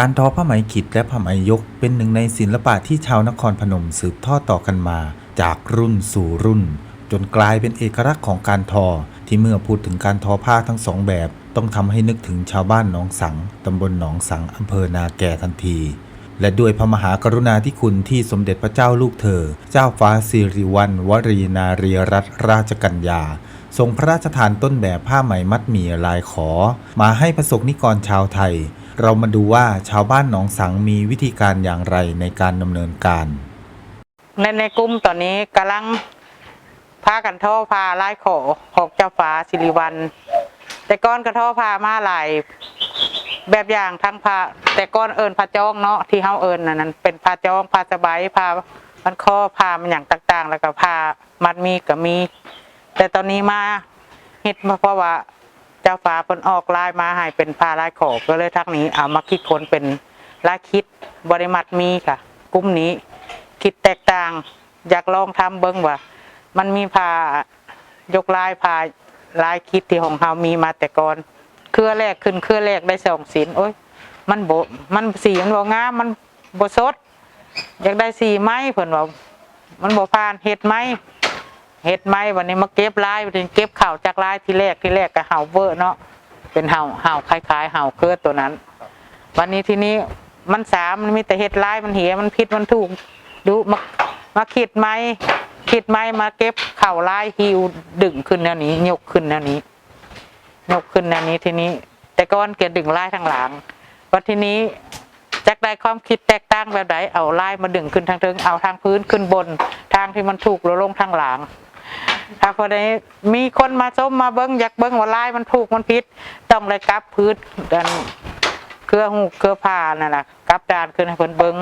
การทอผ้าไหมขีดและผ้าไหมยกเป็นหนึ่งในศิลปะที่ชาวนครพนมสืบทอดต่อกันมา จากรุ่นสู่รุ่น จนกลายเป็นเอกลักษณ์ของการทอ ที่เมื่อพูดถึงการทอผ้าทั้งสองแบบ ต้องทำให้นึกถึงชาวบ้านหนองสังตำบลหนองสังอำเภอนาแก่ทันที และด้วยพระมหากรุณาธิคุณที่สมเด็จพระเจ้าลูกเธอ เจ้าฟ้าสิริวัณวรีนารีรัตนราชกัญญาทรงพระราชทานต้นแบบผ้าไหมมัดหมี่ลายขอ มาให้ประสบนิกรชาวไทย เรามาดูว่าชาวบ้านหนองสังมีวิธีการอย่างไรในการดำเนินการ ในในกลุ่มตอนนี้กำลังพากันท่อพาไล่ขอของเจ้าฟ้าสิริวัลแต่ก้อนกระท่อพามาหลายแบบอย่างทั้งพาแต่ก้อนเอิญพาจ้องเนาะที่เฮาเอิญนนั้นเป็นพาจ้องพาสบายพามันข้อพามันอย่างต่างๆ แล้วก็พามัดมีก็มี แต่ตอนนี้มาเฮ็ดมาเพราะว่า จ้าฟ้าเพิ่นออกลายมาให้เป็นพาลายขอบก็เลยทักนี้เอามาคิดค้นเป็นลายคิดบริมัดมีค่ะ กลุ่มนี้ คิดแตกต่าง อยากลองทำเบิ้งว่า มันมีพายกลายพาลายคิดที่ของเฮามีมาแต่ก่อนเครือแรกขึ้นเครือแรกได้สองสินโอ้ยมันโบมันสีมันบ่งามมันบ่สด อยากได้สีไม้เพิ่นว่ามันบ่ผ่านเฮ็ดไม้ เฮ็ดไหมวันนี้มาเก็บลายวันนี้เก็บข่าวจากลายที่แรกที่แรกก็เห่าเวอร์เนาะเป็นเห่าเห่าคล้ายๆเห่าเคือตัวนั้น วันนี้ที่นี้มันสามมันมีแต่เฮ็ดลายมันเหียมันผิดมันถูกดูมามาขีดไม้ขีดไม้มาเก็บเข่าลายฮิวดึงขึ้นแนวนี้ยกขึ้นแนวนี้ยกขึ้นแนวนี้ทีนี้ แต่ก้อนเกียดึงลายทางหลังวันทีนี้จากได้ความคิดแตกต่างแบบไหนเอาลายมาดึงขึ้นทางเทิงเอาทางพื้นขึ้นบนทางที่มันถูกแล้วลงทางหลัง ถ้าพอได้มีคนมาชมมาเบิ้งอยากเบิ้งว่าลายมันถูกมันผิดต้องเลยกลับพื้นดันเครือหูเครือผ้านั่นน่ะกลับดานขึ้นให้เพิ่นเบิ้ง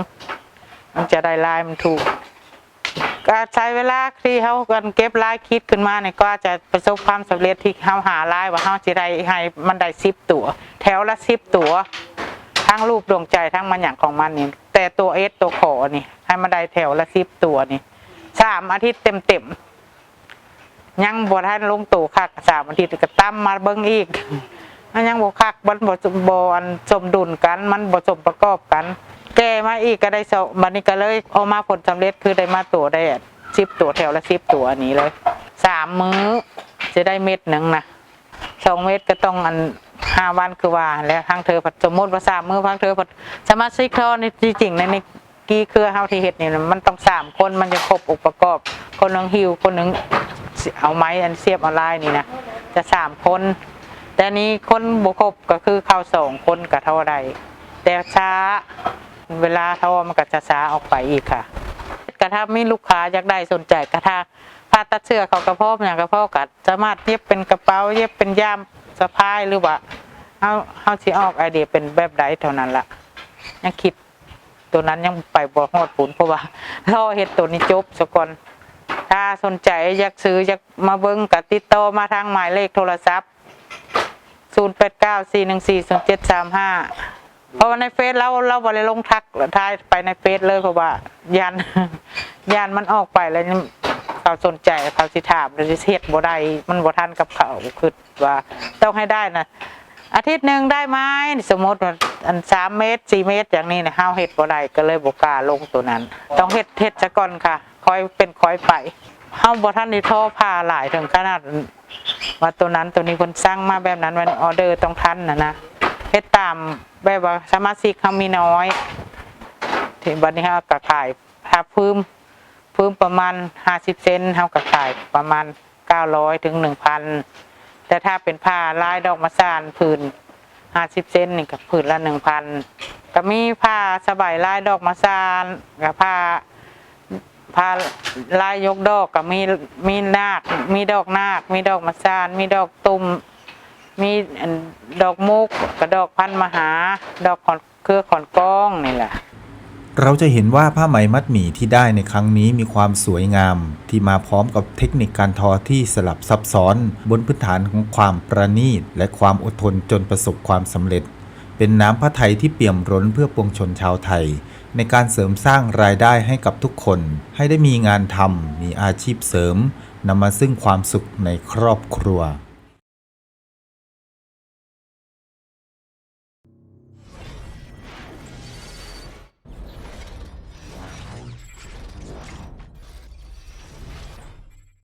มันจะได้ลายมันถูกก็ใช้เวลาที่เขากันเก็บลายคิดขึ้นมาเนี่ยก็จะประสบความสำเร็จที่เขาหาลายว่าเขาจะได้ให้มันได้สิบตัว แถวละสิบตัว ทั้งรูปดวงใจทั้งมันอย่างของมันนี่แต่ตัวเอสตัวขอนี่ให้มันได้แถวละสิบตัวนี่สามอาทิตย์เต็มเต็ม ยังบวท่านลงตัวคักสามอาทิตย์ก็ตั้มมาเบิ้งอีกมันยังบวคักมันบวบอนสมดุลกัน มันบวสมประกอบกัน แก้มาอีกก็ได้สองบันนี้ก็เลยเอามาผลสำเร็จคือได้มาตัวได้สิบตัวแถวละสิบตัวอันนี้เลยสามมื้อจะได้เม็ดหนึ่งนะสองเม็ดก็ต้องอันห้าวันคือว่า แล้วทางเธอผัดสมมติว่าสามมื้อทางเธอผัดสมาชิกเธอในจริงๆในในกี้เครือเฮาที่เฮ็ดนี่มันต้องสามคนมันจะครบองค์ประกอบคนหนึ่งหิวคนหนึ่ง เอาไม้อันเสียบออนไลน์นี่นะจะสามคน แต่นี้คนบุคบก็คือเข้าสองคนกับเท่าใดแต่ช้าเวลาเท่ามันก็จะช้าออกไปอีกค่ะ กระถ้ามีลูกค้าอยากได้สนใจกระถ้าผ้าตัดเสื้อเขากระเพาะอย่างกระเพาะกัดสามารถเย็บเป็นกระเป๋าเย็บเป็นย่ามสะพายหรือว่าเฮาเฮาสิออกไอเดียเป็นแบบใดเท่านั้นละยังคิดตัวนั้นยังไปบ่ฮอดปุนเพราะว่ารอเฮ็ดตัวนี้จบซะก่อน ถ้าสนใจอยากซื้ออยากมาเบิ่งก็ติดต่อมาทางหมายเลขโทรศัพท์ 0 8 9 4 1 4 0 7 3 5 เพราะว่าในเฟซเราเราบริลงทักทายไปในเฟซเลยเพราะว่ายันยันมันออกไปแล้วเขาสนใจเขาสิถามเราสิเฮ็ดบ่ได้มันบ่ทันกับเขาคือว่าต้องให้ได้นะอาทิตย์หนึ่งได้ไหมสมมติว่าอันสามเมตรสี่เมตรอย่างนี้นะห้าเฮ็ดบ่ได้ก็เลยบ่กล้าลงตัวนั้น ต้องเฮ็ดเฮ็ดซะก่อนค่ะ ค่อยเป็นค่อยไปเฮาบ่ทันได้โทรพาหลายถึงขนาดว่าตัวนั้นตัวนี้คนสร้างมาแบบนั้นวันออเดอร์ต้องทันนะนะเฮ็ดตามแบบว่าสมาชิกเขามีน้อยถึงวันนี้เขาก็ขายถ้าพื้มพื้มประมาณห้าสิบเซนเขาก็ขายประมาณเก้าร้อยถึงหนึ่งพันแต่ถ้าเป็นผ้าลายดอกมะซานผืนห้าสิบเซนนี่ก็ผืนละหนึ่งพันก็มีผ้าสบายลายดอกมะซานกับผ้า พาลายยกดอกกับมีมีนาค มีดอกนาค มีดอกมะซาน มีดอกตุ่มมีดอกมุกกับดอกพันมหา ดอกขอนเครือขอนก้องนี่แหละ เราจะเห็นว่าผ้าไหมมัดหมี่ที่ได้ในครั้งนี้มีความสวยงาม ที่มาพร้อมกับเทคนิคการทอที่สลับซับซ้อน บนพื้นฐานของความประณีต และความอดทนจนประสบความสำเร็จ เป็นน้ำพระไทยที่เปี่ยมร้นเพื่อปวงชนชาวไทย ในการเสริมสร้างรายได้ให้กับทุกคน ให้ได้มีงานทำมีอาชีพเสริมนำมาซึ่งความสุขในครอบครัว